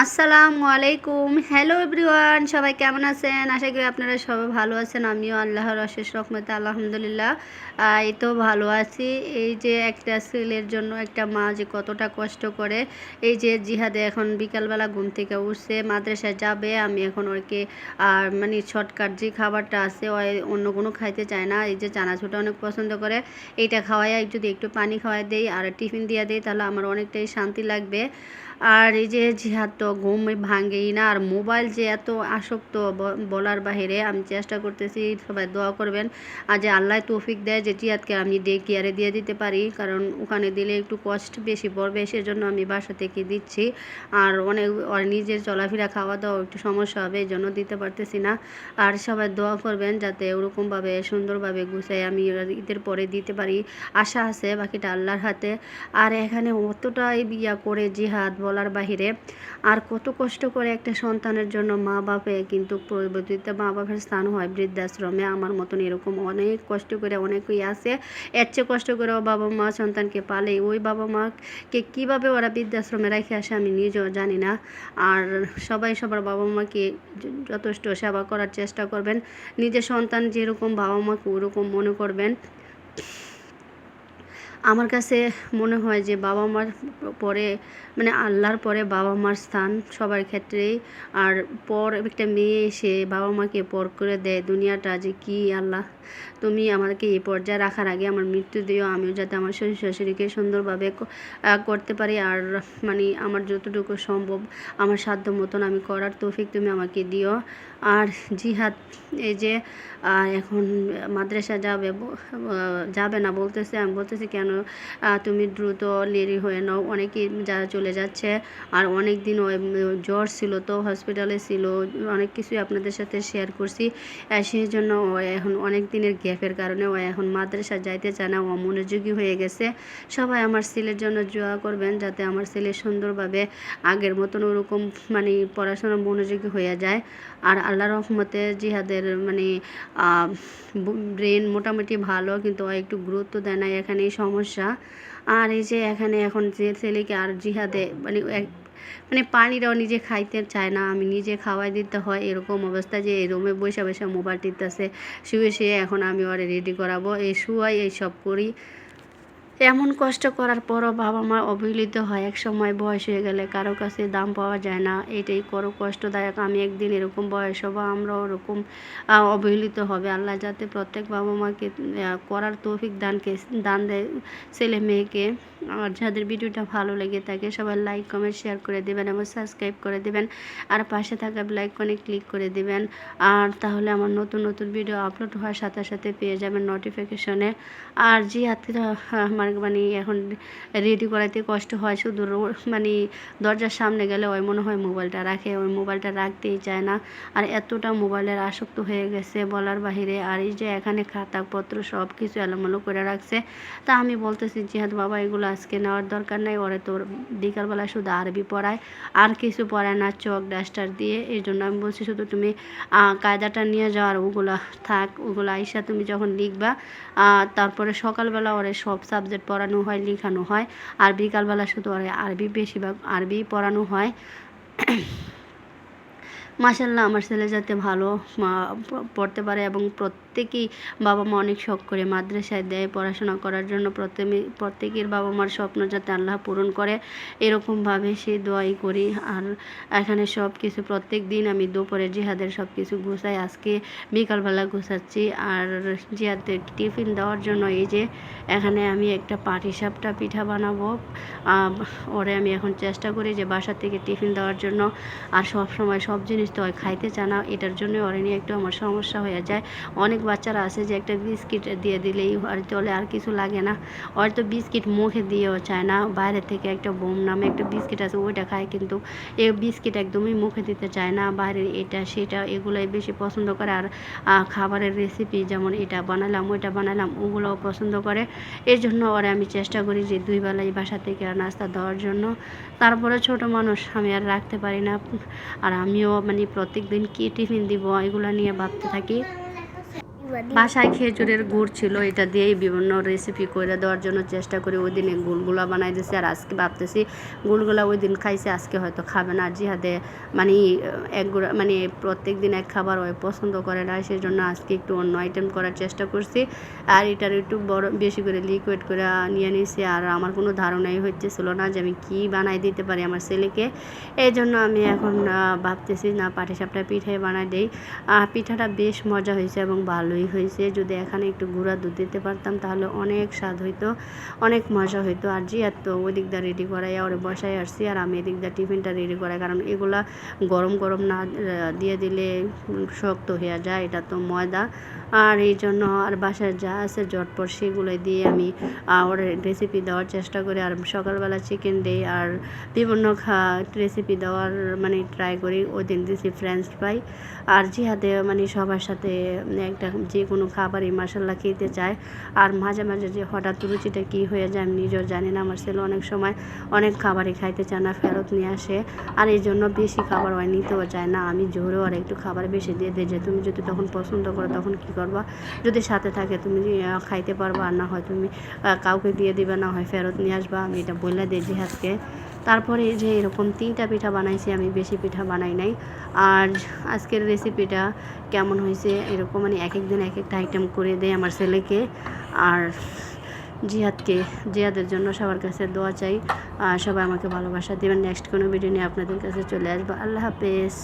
আসসালামু আলাইকুম। Hello everyone সবাই কেমন আছেন? আশা করি আপনারা সবাই ভালো আছেন। আমিও আল্লাহর অশেষ রহমতে, আলহামদুলিল্লাহ এই তো ভালো আছি। এই যে একটা ছেলের জন্য একটা মা যে কতটা কষ্ট করে, এই যে জিহাদে এখন বিকালবেলা ঘুম থেকে উঠছে, মাদ্রাসায় যাবে, আমি এখন ওকে, আর মানে শর্টকাট যে খাবারটা আছে ও অন্য কোনো খাইতে চায় না। এই যে চানাচুটা অনেক পছন্দ করে, এইটা খাওয়াই যদি একটু পানি খাওয়াই দেই, আর টিফিন দিয়ে দেই, তাহলে আমার অনেকটাই শান্তি লাগবে। আর এই যে জিহাদ তো ঘুম ভাঙেই না, আর মোবাইল যে এত আসক্ত বলার বাহিরে আমি চেষ্টা করতেছি, সবাই দোয়া করবেন। আর যে আল্লাহ তৌফিক দেয় যে জিহাদকে আমি ডে কেয়ারে দিয়ে দিতে পারি, কারণ ওখানে দিলে একটু কষ্ট বেশি পড়বে, সেজন্য আমি বাসা থেকে দিচ্ছি। আর অনেক নিজের চলাফেরা খাওয়া দাওয়া একটু সমস্যা হবে, এই জন্য দিতে পারতেছি না। আর সবাই দোয়া করবেন যাতে ওরকমভাবে সুন্দরভাবে গুছাই আমি ঈদের পরে দিতে পারি। আশা আছে বাকিটা আল্লাহর হাতে। আর এখানে অতটাই বিয়া করে জিহাদ বলার বাহিরে আর কত কষ্ট করে একটা সন্তানের জন্য মা বাপে কিন্তু পরবর্তীতে মা বাপের স্থান হয় বৃদ্ধাশ্রমে। আমার মতন এরকম অনেক কষ্ট করে অনেকেই আছে। এর চেয়ে কষ্ট করে বাবা মা সন্তানকে পালে। ওই বাবা মাকে কীভাবে ওরা বৃদ্ধাশ্রমে রেখে আসে আমি নিজেও জানি না। আর সবাই সবার বাবা মাকে যথেষ্ট সেবা করার চেষ্টা করবেন। নিজের সন্তান যেরকম বাবা মাকে ওরকম মনে করবেন। আমার কাছে মনে হয় যে বাবা মার পরে মানে আল্লাহর পরে বাবা মার স্থান সবার ক্ষেত্রেই। আর পর একটা মেয়ে এসে বাবা মাকে পর করে দেয়, দুনিয়াটা যে কি আল্লাহ, তুমি আমাকে এই পর্যায়ে রাখার আগে আমার মৃত্যু দিও, আমিও যাতে আমার শ্বশুর শাশুড়িকে সুন্দরভাবে করতে পারি। আর মানে আমার যতটুকু সম্ভব, আমার সাধ্য মতন আমি করার তৌফিক তুমি আমাকে দিও। আর জিহাদ এই যে এখন মাদ্রাসা যাবে যাবে না বলতেছে। আমি বলতেছি, কেন তুমি দ্রুত লেরি হয়ে নাও। অনেকেই যা চলে যাচ্ছে, আর অনেক দিন জ্বর ছিল তো হসপিটালে ছিল, অনেক কিছুই আপনাদের সাথে শেয়ার করছি। সেই জন্য ও এখন অনেক দিনের গ্যাপের কারণে ও এখন মাদ্রাসা যাইতে চায় না, ও মনোযোগী হয়ে গেছে। সবাই আমার ছেলের জন্য জোয়া করবেন, যাতে আমার ছেলে সুন্দরভাবে আগের মতন ওরকম মানে পড়াশোনা মনোযোগী হয়ে যায়। আর আল্লাহ রহমতে জিহাদের মানে ব্রেন মোটামুটি ভালো, কিন্তু একটু গুরুত্ব দেয় না, এখানেই সমস্যা। আর এই যে এখানে এখন যে ছেলেকে আর জিহাদে মানে মানে পানিরাও নিজে খাইতে চায় না, আমি নিজে খাওয়াই দিতে হয়, এরকম অবস্থা যে এই রুমে বসে বসে মোবাইল টিপতেছে, শুয়ে শুয়ে এখন আমি ওরে রেডি করাবো, এই শুয়াই এই সব করি। এমন কষ্ট করার পরও বাবা মা অবহেলিত হয়। এক সময় বয়স হয়ে গেলে কারও কাছে দাম পাওয়া যায় না। এটাই করো, কষ্টদায়ক। আমি একদিন এরকম বয়স হব আমরা ওরকম অবহেলিত হবে। আল্লাহ যাতে প্রত্যেক বাবা মাকে করার তৌফিক দানকে দান দেয় ছেলে মেয়েকে। আর যাদের ভিডিওটা ভালো লেগে থাকে, সবাই লাইক কমেন্ট শেয়ার করে দেবেন এবং সাবস্ক্রাইব করে দেবেন। আর পাশে থাকা লাইকনে ক্লিক করে দেবেন। আর তাহলে আমার নতুন নতুন ভিডিও আপলোড হওয়ার সাথে সাথে পেয়ে যাবেন নোটিফিকেশনে আর জি হাতে আমার মানে এখন রেডি করাইতে কষ্ট হয়। শুধু মানে দরজার সামনে গেলে ওই মনে হয় মোবাইলটা রাখে, ওই মোবাইলটা রাখতেই চায় না। আর এতটা মোবাইলের আসক্ত হয়ে গেছে বলার বাহিরে। আর এই যে এখানে খাতাপত্র সব কিছু এলোমেলো করে রাখছে, তা আমি বলতেছি, জিহাদ বাবা, এগুলো আজকে নেওয়ার দরকার নাই। ওরে তোর বিকালবেলা শুধু আরবি পড়ায়, আর কিছু পড়ায় না চক ডাস্টার দিয়ে। এই জন্য আমি বলছি, শুধু তুমি কায়দাটা নিয়ে যাও আর ওগুলো থাক, ওগুলো আইসা তুমি যখন লিখবা তারপরে সকালবেলা ওরে সব সাবজেক্ট পড়ানো হয়, লেখানো হয়। আর বিকালবেলা শুধু আর আরবি বেশিরভাগ আরবি পড়ানো হয়। মাসাল্লাহ আমার ছেলে যাতে ভালো পড়তে পারে এবং প্রত্যেকেই বাবা মা অনেক শখ করে মাদ্রাসায় দেয়, পড়াশোনা করার জন্য প্রত্যেকে প্রত্যেকের বাবা মার স্বপ্ন যাতে আল্লাহ পূরণ করে, এরকমভাবে সে দোয়াই করি। আর এখানে সব কিছু প্রত্যেক দিন আমি দুপুরে জিহাদের সব কিছু গুছাই, আজকে বিকালবেলা গুছাচ্ছি। আর জিহাদের টিফিন দেওয়ার জন্য এই যে, এখানে আমি একটা পাটি সাপটা পিঠা বানাবো। ওরে আমি এখন চেষ্টা করি যে বাসা থেকে টিফিন দেওয়ার জন্য। আর সব সময় সব জিনিস তো খাইতে চায় না, এটার জন্য ওরে নিয়ে একটু আমার সমস্যা হয়ে যায়। অনেক বাচ্চারা আছে যে একটা বিস্কিট দিয়ে দিলেই আর চলে আর কিছু লাগে না। হয়তো বিস্কিট মুখে দিয়েও চায় না, বাইরে থেকে একটা বোম নামে একটা বিস্কিট আছে ওইটা খায় কিন্তু এই বিস্কিট একদমই মুখে দিতে চায় না, বাইরের এটা সেটা এগুলোই বেশি পছন্দ করে। আর খাবারের রেসিপি যেমন এটা বানালাম, ওইটা বানালাম, ওগুলোও পছন্দ করে। এই জন্য ওরা আমি চেষ্টা করি যে দুই বেলাই বাসা থেকে নাস্তা দেওয়ার জন্য। তারপরে ছোট মানুষ, আমি আর রাখতে পারি না। আর আমিও মানে প্রত্যেক দিন কী টিফিন দিব, এগুলো নিয়ে ভাবতে থাকি। বাসায় খেজুরের গুড় ছিল, এটা দিয়েই বিভিন্ন রেসিপি করে দেওয়ার জন্য চেষ্টা করি। ওই দিনে গুলগুলা বানাই দিয়েছি আর আজকে ভাবতেছি গুলগুলা ওই দিন খাইছে, আজকে হয়তো খাবে না। জিহাদে মানে এক মানে প্রত্যেক দিন এক খাবার ওই পছন্দ করে না সেই জন্য আজকে একটু অন্য আইটেম করার চেষ্টা করছি। আর এটার একটু বড়, বেশি করে লিকুইড করে নিয়ে নিয়েছি আর আমার কোনো ধারণাই হচ্ছিল না যে আমি কী বানাই দিতে পারি আমার ছেলেকে। এই জন্য আমি এখন ভাবতেছি না, পাটিসাপটা পিঠে বানাই দিই। পিঠাটা বেশ মজা হয়েছে এবং ভালোই হয়েছে। যদি এখানে একটু গুঁড়া দুধ দিতে পারতাম, তাহলে অনেক স্বাদ হইতো, অনেক মজা হইতো। আর জি, আর তো ওই দিকটা রেডি করাই ওরে বসাই আসছি আর আমি এদিকটা টিফিনটা রেডি করাই। কারণ এগুলা গরম গরম না দিয়ে দিলে শক্ত হয়ে যায়, এটা তো ময়দা। আর এই জন্য আর বাসায় যা আছে ঝটপট সেগুলো দিয়ে আমি ওর রেসিপি দেওয়ার চেষ্টা করি। আর সকালবেলা চিকেন দেই, আর বিভিন্ন খা রেসিপি দেওয়ার মানে ট্রাই করি। ওই দিন দিয়েছি ফ্রেঞ্চ ফ্রাই আর জিহাদে মানে সবার সাথে একটা যে কোনো খাবারই মশলা খেতে চায়। আর মাঝে মাঝে যে হঠাৎ রুচিটা কী হয়ে যায় আমি নিজেও জানি না। আমার ছেলে অনেক সময় অনেক খাবারই খাইতে চায় না, ফেরত নিয়ে আসে। আর এই জন্য বেশি খাবার হয় নিতেও চায় না। আমি জোরেও আর একটু খাবার বেশি দিয়ে দিই যে তুমি যদি তখন পছন্দ করো তখন কী করবা? যদি সাথে থাকে তুমি খাইতে পারবা। আর না হয় তুমি কাউকে দিয়ে দিবে, না হয় ফেরত নিয়ে আসবা। আমি এটা বলে দিই জিহাদকে। তারপরে যে এরকম তিনটা পিঠা বানাইছি, আমি বেশি পিঠা বানাই নাই। আর আজকের রেসিপিটা কেমন হয়েছে এরকম মানে এক একদিন এক একটা আইটেম করে দেয় আমার ছেলেকে। আর জিহাদকে, জিহাদের জন্য সবার কাছে দোয়া চাই। আর সবাই আমাকে ভালোবাসা দেবেন। নেক্সট কোনো ভিডিও নিয়ে আপনাদের কাছে চলে আসব। আল্লাহ হাফেজ।